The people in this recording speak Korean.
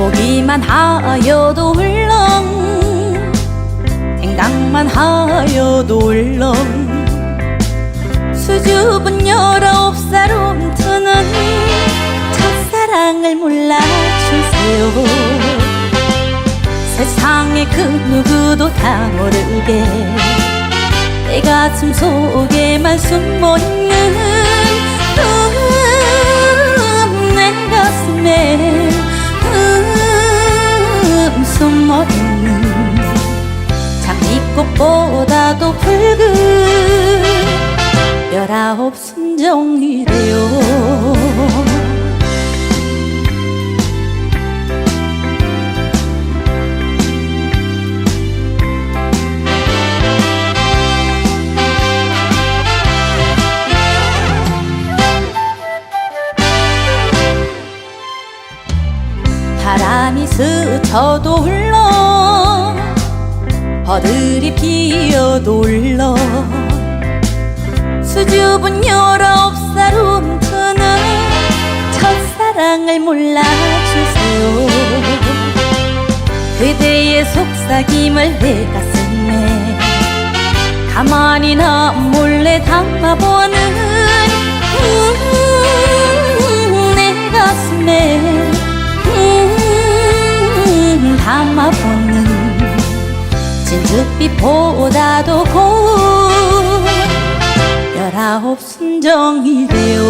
보기만 하여도 울렁. 생각만 하여도 울렁. 수줍은 열아홉 살 움트는 첫사랑을 몰라주세요. 세상의 그 누구도 다 모르게. 내 가슴 속에만 숨어있는 장미꽃보다도 붉은 열아홉 순정이래요. 바람이 스쳐도 울러 버들이 피어도 울러 수줍은 열아홉 살 움트는 첫사랑을 몰라주세요. 그대의 속삭임을 내 가슴에 가만히 나 몰래 담아보는 음, 내 가슴에 음, 담아보는 진주빛보다도 고운 열아홉 순정이래요